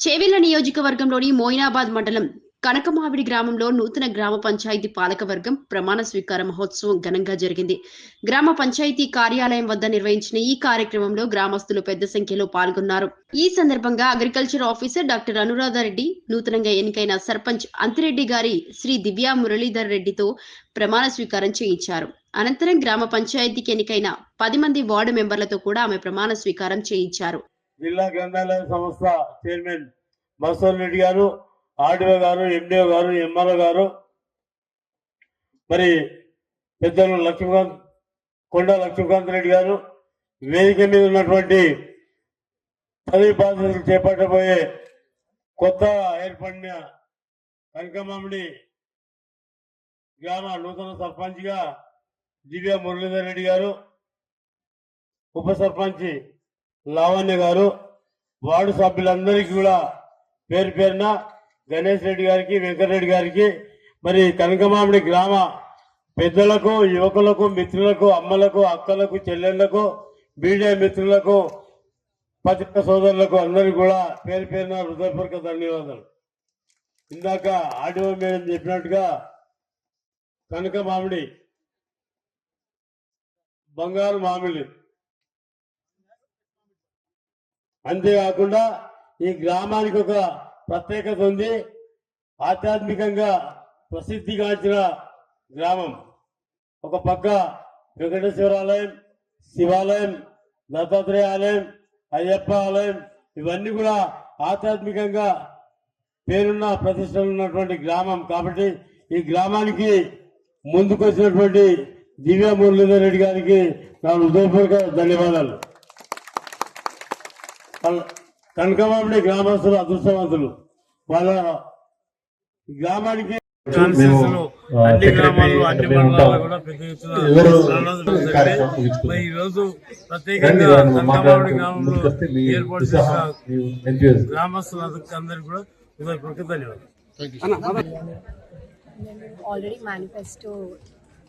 చేవెళ్ళ నియోజకవర్గంలోని మోయినాబాద్ మండలం కనకమావిడి గ్రామంలో నూతన గ్రామ పంచాయతీ పాలకవర్గం ప్రమాణ స్వీకార మహోత్సవం ఘనంగా జరిగింది. గ్రామ పంచాయతీ కార్యాలయం వద్ద నిర్వహించిన ఈ కార్యక్రమంలో గ్రామస్తులు పెద్ద సంఖ్యలో పాల్గొన్నారు. ఈ సందర్భంగా agriculture officer doctor Anuradha Reddy నూతనంగా ఎన్నికైన సర్పంచ్ అంతిరెడ్డి గారి శ్రీ దివ్యా మురళీధర్ రెడ్డితో ప్రమాణ స్వీకారం చేయించారు. అనంతరం గ్రామ పంచాయతీకి ఎన్నికైన పది మంది వార్డు మెంబర్లతో కూడా ఆమె ప్రమాణ స్వీకారం చేయించారు. జిల్లా గ్రంథాలయ సంస్థ చైర్మన్ మసూర్ రెడ్డి గారు ఆర్డీఓ గారు ఎండిఓ గారు ఎంఆర్ఓ గారు మరి పెద్దలు లక్ష్మీకాంత్ కొండ లక్ష్మీకాంత్ రెడ్డి గారు వేదిక మీద ఉన్నటువంటి పదవి బాధ్యతలు చేపట్టబోయే కొత్త ఏర్పడిన కనకమామిడి గ్రామ నూతన సర్పంచ్గా దివ్య మురళీధర్ రెడ్డి గారు ఉప సర్పంచ్ లావణ్య గారు వార్డు సభ్యులందరికీ కూడా పేరు పేరున గణేష్ రెడ్డి గారికి వెంకటరెడ్డి గారికి మరి కనకమామిడి గ్రామ పెద్దలకు యువకులకు మిత్రులకు అమ్మలకు అక్కలకు చెల్లెళ్ళకు మీడియా మిత్రులకు పత్రికా సోదరులకు అందరికీ కూడా పేరు పేరున హృదయపూర్వక ధన్యవాదాలు. ఇందాక ఆడియో మేడం చెప్పినట్టుగా కనక మామిడి బంగారు మామిడి అంతేకాకుండా ఈ గ్రామానికి ఒక ప్రత్యేకత ఉంది. ఆధ్యాత్మికంగా ప్రసిద్ధిగాంచిన గ్రామం. ఒక పక్క వెంకటేశ్వర ఆలయం శివాలయం దత్తాత్రేయ ఆలయం అయ్యప్ప ఆలయం ఇవన్నీ కూడా ఆధ్యాత్మికంగా పేరున్న ప్రతిష్టలు ఉన్నటువంటి గ్రామం. కాబట్టి ఈ గ్రామానికి ముందుకు వచ్చినటువంటి దివ్య మురళీధర్ రెడ్డి గారికి నా హృదయపూర్వక ధన్యవాదాలు. కనకమామిడి గ్రామస్తులు అదృష్టవంతులు. వాళ్ళ గ్రామానికి అన్ని గ్రామాల్లో అన్ని మండలాల్లో కూడా పెద్ద ఎత్తున ఈ రోజు ప్రత్యేకంగా కనకమామిడి గ్రామంలో ఏర్పాటు చేసిన. గ్రామస్తులందరికీ అందరికీ కూడా హృదయపూర్వక ధన్యవాదాలు. ఆల్రెడీ మేనిఫెస్టో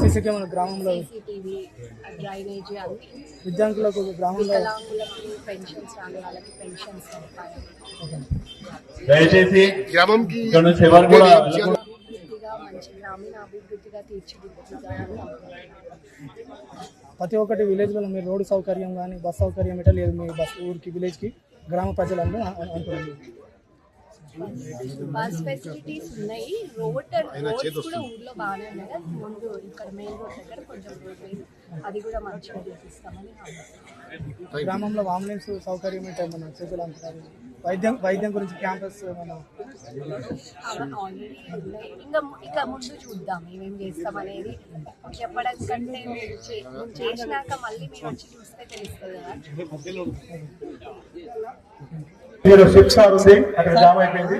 సీసీ కెమెరా గ్రామంలో. సీసీటీవీ డ్రైనేజీ అన్ని. విద్యార్థులకు గ్రామంలో. వికలాంగులకి పెన్షన్స్ రాని వాళ్ళకి పెన్షన్స్ దయచేసి గ్రామంకి ఇక్కడ నుంచి ఎవరు కూడా పూర్తిగా మంచి గ్రామీణ అభివృద్ధిగా తీర్చిదిద్దుతారని అనుకుంటున్నాను ప్రతి ఒక్కటి విలేజ్లో మీరు రోడ్డు సౌకర్యం కానీ బస్ సౌకర్యం ఇట్లా లేదు మీ బస్ ఊరికి విలేజ్కి గ్రామ ప్రజలందరూ అ- అంటున్నారు బస్ ఫెసిలిటీస్ ఉన్నాయి. రోడ్ రోడ్స్ కూడా ఊర్లో బాగానే ఉన్నాయి. కదా ముందు ఇక్కడ మెయిన్ రోడ్ దగ్గర కొంచెం రోడ్ లేదు అది కూడా మంచిగా ఆలోచిస్తున్నాను. గ్రామంలో అంబులెన్స్ సౌకర్యం ఏంటో మన చేతులు అంటున్నారు. వైద్యం వైద్యం గురించి క్యాంపస్ మన ఇంకా ఇక ముందు చూద్దాం ఏమేం చేస్తాం అనేది చెప్పడం కంటే చేసినాక మళ్ళీ మీరు వచ్చి చూస్తే తెలుస్తుంది కదా. మీరు సిక్స్ అవర్ ఉంది. అక్కడ జామ్ అయిపోయింది.